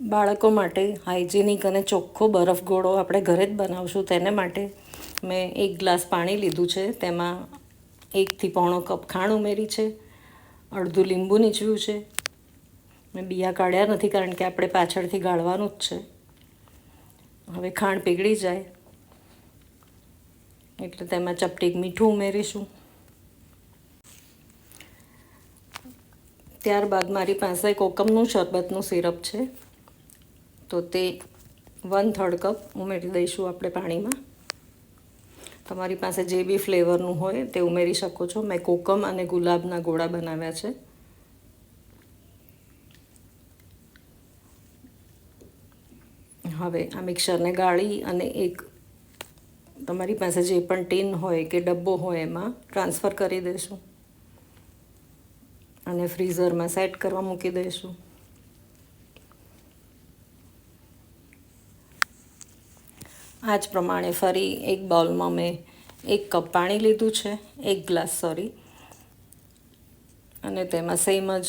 બાળકો માટે હાઇજેનિક અને ચોખ્ખો બરફ ગોળો આપણે ઘરે જ બનાવશું તેને માટે મેં એક ગ્લાસ પાણી લીધું છે. તેમાં એકથી પોણો કપ ખાંડ ઉમેરી છે. અડધું લીંબુ નીચવ્યું છે. મેં બિયા કાઢ્યા નથી કારણ કે આપણે પાછળથી ગાળવાનું જ છે. હવે ખાંડ પીગળી જાય. એટલે તેમાં ચપટીક મીઠું ઉમેરીશું. ત્યારબાદ મારી પાસે કોકમનું શરબતનું સિરપ છે. તો તે વન થર્ડ કપ ઉમેરી દઈશું આપણે પાણીમાં. તમારી પાસે જે બી ફ્લેવરનું હોય તે ઉમેરી શકો છો. મેં કોકમ અને ગુલાબના ગોળા બનાવ્યા છે. હવે આ મિક્સરને ગાળી અને એક તમારી પાસે જે પણ ટીન હોય કે ડબ્બો હોય એમાં ટ્રાન્સફર કરી દઈશું. અને ફ્રીઝરમાં સેટ કરવા મૂકી દઈશું. આ જ પ્રમાણે ફરી એક બાઉલમાં મેં એક કપ પાણી લીધું છે, એક ગ્લાસ સોરી અને તેમાં સેમ જ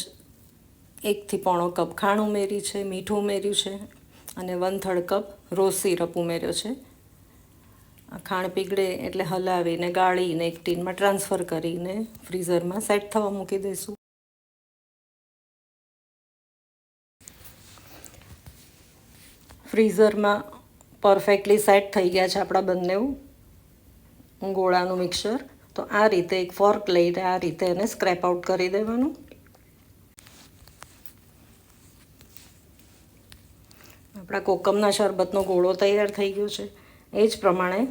એકથી પોણો કપ ખાણ ઉમેરી છે, મીઠું ઉમેર્યું છે, અને one third cup rose syrup ઉમેર્યો છે. ખાણ પીગળે એટલે હલાવીને, ગાળીને, એક ટીનમાં ટ્રાન્સફર કરીને ફ્રીઝરમાં સેટ થવા મૂકી દઈશું. ફ્રીઝરમાં પરફેક્ટલી સેટ થઈ ગયા છે આપણા બંને ગોળાનું મિક્સર. તો આ રીતે એક ફોર્ક લઈને આ રીતે એને સ્ક્રેપ આઉટ કરી દેવાનું. આપણા કોકમના શરબતનો ગોળો તૈયાર થઈ ગયો છે. એ જ પ્રમાણે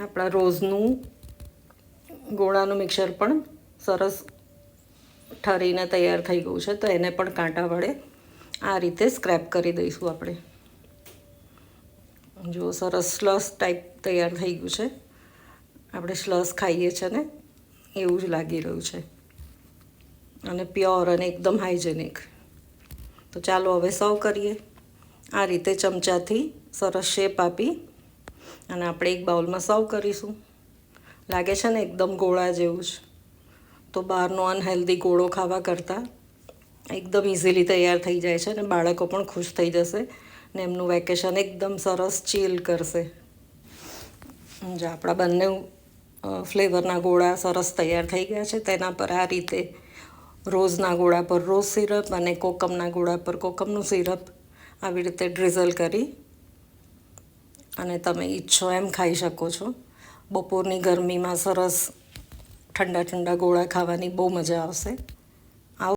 આપણા રોઝનું ગોળાનું મિક્સર પણ સરસ ઠરીને તૈયાર થઈ ગયું છે. તો એને પણ કાંટા વડે આ રીતે સ્ક્રેપ કરી દઈશું આપણે. જો સરસ સ્લસ ટાઈપ તૈયાર થઈ ગયું છે. આપણે સ્લસ ખાઈએ છીએ ને, એવું જ લાગી રહ્યું છે. અને પ્યોર અને એકદમ હાઇજેનિક તો ચાલો હવે સર્વ કરીએ. આ રીતે ચમચાથી સરસ શેપ આપી અને આપણે એક બાઉલમાં સર્વ કરીશું. લાગે છે ને એકદમ ગોળા જેવું જ. તો બહારનો અનહેલ્ધી ગોળો ખાવા કરતાં એકદમ ઇઝીલી તૈયાર થઈ જાય છે અને બાળકો પણ ખુશ થઈ જશે ને એમનું વેકેશન એકદમ સરસ ચીલ કરશે. જો આપણા બંને ફ્લેવરના ગોળા સરસ તૈયાર થઈ ગયા છે, તેના પર આ રીતે રોઝના ગોળા પર રોઝ સિરપ અને કોકમના ગોળા પર કોકમનું સિરપ આવી રીતે ડ્રિઝલ કરી અને તમે ઈચ્છો એમ ખાઈ શકો છો. બપોરની ગરમીમાં સરસ ઠંડા ઠંડા ગોળા ખાવાની બહુ મજા આવશે.